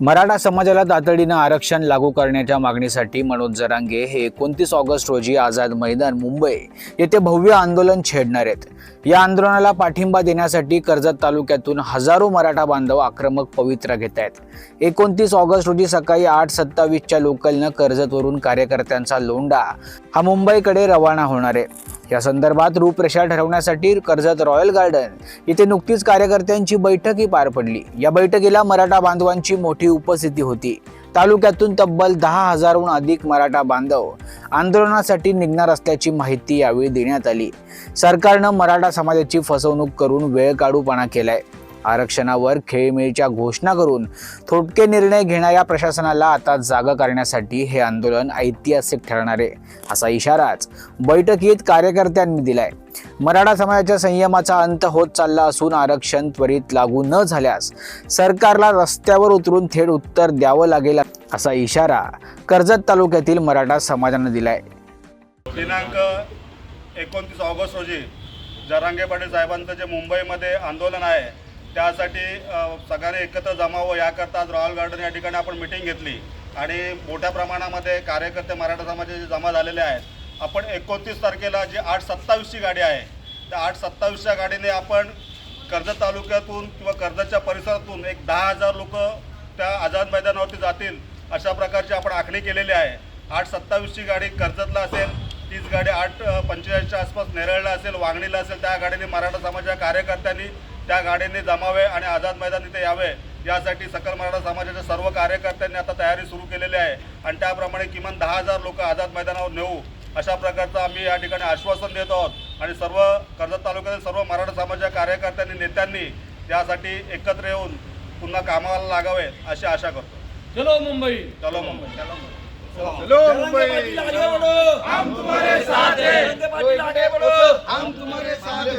मराठा समाजाला तातडीनं आरक्षण लागू करण्याच्या मागणीसाठी मनोज जरांगे हे एकोणतीस ऑगस्ट रोजी आझाद मैदान मुंबई येथे भव्य आंदोलन छेडणार आहेत. या आंदोलनाला पाठिंबा देण्यासाठी कर्जत तालुक्यातून हजारो मराठा बांधव आक्रमक पवित्रा घेत आहेत. एकोणतीस ऑगस्ट रोजी सकाळी आठ सत्तावीसच्या लोकलनं कर्जतवरून कार्यकर्त्यांचा लोंडा हा मुंबईकडे रवाना होणार आहे. या संदर्भात रूपरेषा ठरवण्यासाठी कर्जत रॉयल गार्डन येथे नुकतीच कार्यकर्त्यांची बैठकही पार पडली. या बैठकीला मराठा बांधवांची मोठी उपस्थिती होती. तालुक्यातून तब्बल दहा हजारहून अधिक मराठा बांधव आंदोलनासाठी निघणार असल्याची माहिती यावेळी देण्यात आली. सरकारनं मराठा समाजाची फसवणूक करून वेळ काढूपणा केलाय. आरक्षणावर खेळीमेळीच्या घोषणा करून थोडके निर्णय घेणाऱ्या प्रशासनाला आता जागा करण्यासाठी हे आंदोलन ऐतिहासिक ठरणार आहे असा इशाराच बैठकीत कार्यकर्त्यांनी दिलाय. मराठा समाजाच्या संयमाचा अंत होत चालला असून आरक्षण त्वरित लागू न झाल्यास सरकारला रस्त्यावर उतरून थेट उत्तर द्यावं लागेल असा इशारा कर्जत तालुक्यातील मराठा समाजानं दिलाय. दिनांक एकोणतीस ऑगस्ट रोजी जरांगे पाटील साहेबांचं जे मुंबईमध्ये आंदोलन आहे त्यासाठी सगळ्यांनी एकत्र जमावं. याकरता आज रॉयल गार्डन या ठिकाणी आपण मिटिंग घेतली. आणि मोठ्या प्रमाणामध्ये कार्यकर्ते मराठा समाजाचे जमा झालेले आहेत आपण एकोणतीस तारखेला जी आठ सत्तावीसची गाडी आहे त्या आठ सत्तावीसच्या गाडीने आपण कर्जत तालुक्यातून किंवा कर्जतच्या परिसरातून एक दहा हजार लोक त्या आझाद मैदानावरती जातील अशा प्रकारची आपण आखणी केलेली आहे. आठ सत्तावीसची गाडी कर्जतला असेल तीच गाडी आठ पंचेचाळीसच्या आसपास नेरळला असेल वांगणीला असेल त्या गाडीने मराठा समाजाच्या कार्यकर्त्यांनी त्या गाडीने जमावे आणि आझाद मैदान इथे यावे. यासाठी सकल मराठा समाजाच्या सर्व कार्यकर्त्यांनी आता तयारी सुरू केलेली आहे. आणि त्याप्रमाणे किमान दहा हजार लोक आझाद मैदानावर नेऊ. अशा प्रकारचं आम्ही या ठिकाणी आश्वासन देत आहोत. आणि सर्व कर्जत तालुक्यातील सर्व मराठा समाजाच्या कार्यकर्त्यांनी नेत्यांनी यासाठी एकत्र येऊन पुन्हा कामाला लागावे अशी आशा करतो. चलो मुंबई. चलो मुंबई. चलो मुंबई. हम तुम्हारे साथ हैं हम तुम्हारे साथ हैं.